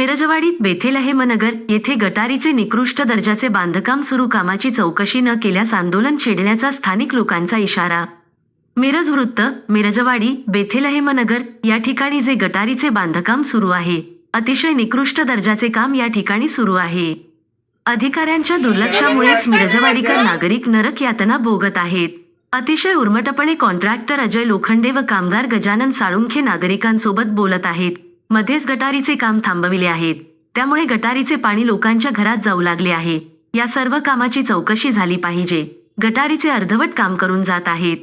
मिरजवाडीत बेथेलहेमनगर येथे गटारीचे निकृष्ट दर्जाचे बांधकाम सुरू कामाची चौकशी न केल्यास आंदोलन छेडण्याचा स्थानिक लोकांचा इशारा. मिरज वृत्त मिरजवाडी बेथेलहेमनगर या ठिकाणी जे गटारीचे बांधकाम सुरू आहे. अतिशय निकृष्ट दर्जाचे काम या ठिकाणी सुरू आहे. अधिकाऱ्यांच्या दुर्लक्षामुळेच मिरजवाडीकर नागरिक नरक यातना भोगत आहेत. अतिशय उर्मटपणे कॉन्ट्रॅक्टर अजय लोखंडे व कामगार गजानन साळुंखे नागरिकांसोबत बोलत आहेत. मध्येच गटारीचे काम थांबविले आहेत. त्यामुळे गटारीचे पाणी लोकांच्या घरात जाऊ लागले आहे. या सर्व कामाची चौकशी झाली पाहिजे. गटारीचे अर्धवट काम करून जात आहेत.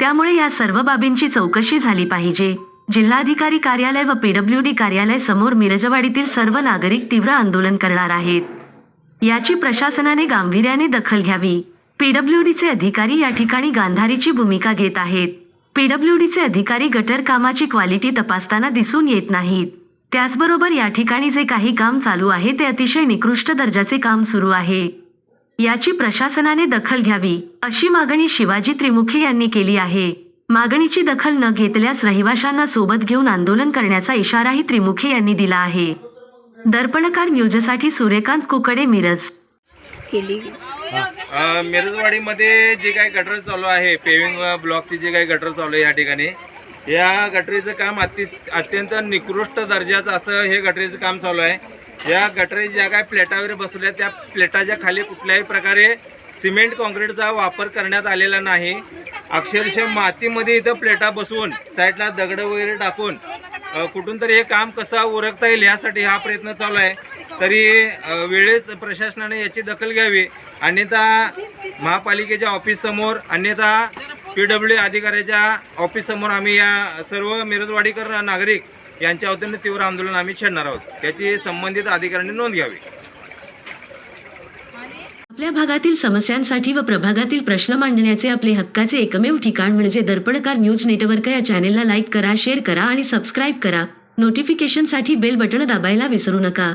त्यामुळे या सर्व बाबींची चौकशी झाली पाहिजे. जिल्हाधिकारी कार्यालय व पीडब्ल्यूडी कार्यालय समोर मिरजवाडीतील सर्व नागरिक तीव्र आंदोलन करणार आहेत. याची प्रशासनाने गांभीर्याने दखल घ्यावी. पीडब्ल्यूडीचे अधिकारी या ठिकाणी गांधारीची भूमिका घेत आहेत. पीडब्ल्यूडीचे अधिकारी गटर कामाची क्वालिटी तपासताना दिसून येत नाहीत. त्याचबरोबर या ठिकाणी जे काही काम चालू आहे ते अतिशय निकृष्ट दर्जाचे काम सुरू आहे. याची प्रशासनाने दखल घ्यावी अशी मागणी शिवाजी त्रिमुखे यांनी केली आहे. मागणीची दखल न घेतल्यास रहिवाशांना सोबत घेऊन आंदोलन करण्याचा इशाराही त्रिमुखे यांनी दिला आहे. दर्पणकार न्यूजसाठी सूर्यकांत कुकडे मिरज केली. मिरजवाडीमध्ये जे काही गटर चालू आहे पेविंग ब्लॉकची जे काही गटर चालू आहे या ठिकाणी या गटरीचं काम अति अत्यंत निकृष्ट दर्जाचं असं हे गटरीचं काम चालू आहे. या गटरी ज्या काही प्लेटावर बसवल्या त्या प्लेटाच्या खाली कुठल्याही प्रकारे सिमेंट कॉन्क्रीटचा वापर करण्यात आलेला नाही. अक्षरशः मातीमध्ये इथं प्लेटा बसवून साईडला दगडं वगैरे टाकून कुठून तरी हे काम कसं उरकता येईल यासाठी हा प्रयत्न चालू आहे. तरी वेळेस प्रशासनाने याची दखल घ्यावी. अन्यथा महापालिकेच्या ऑफिससमोर अन्यथा पी डब्ल्यू अधिकाऱ्याच्या ऑफिससमोर आम्ही या सर्व मिरजवाडीकर नागरिक यांच्या वतीने तीव्र आंदोलन आम्ही छेडणार आहोत. त्याची संबंधित अधिकाऱ्यांनी नोंद घ्यावी. आपल्या भागातील समस्यांसाठी व प्रभागातील प्रश्न मांडण्याचे आपले हक्काचे एकमेव ठिकाण म्हणजे दर्पणकार न्यूज नेटवर्क या चॅनेलला लाईक करा शेअर करा आणि सबस्क्राईब करा. नोटिफिकेशनसाठी बेल बटण दाबायला विसरू नका.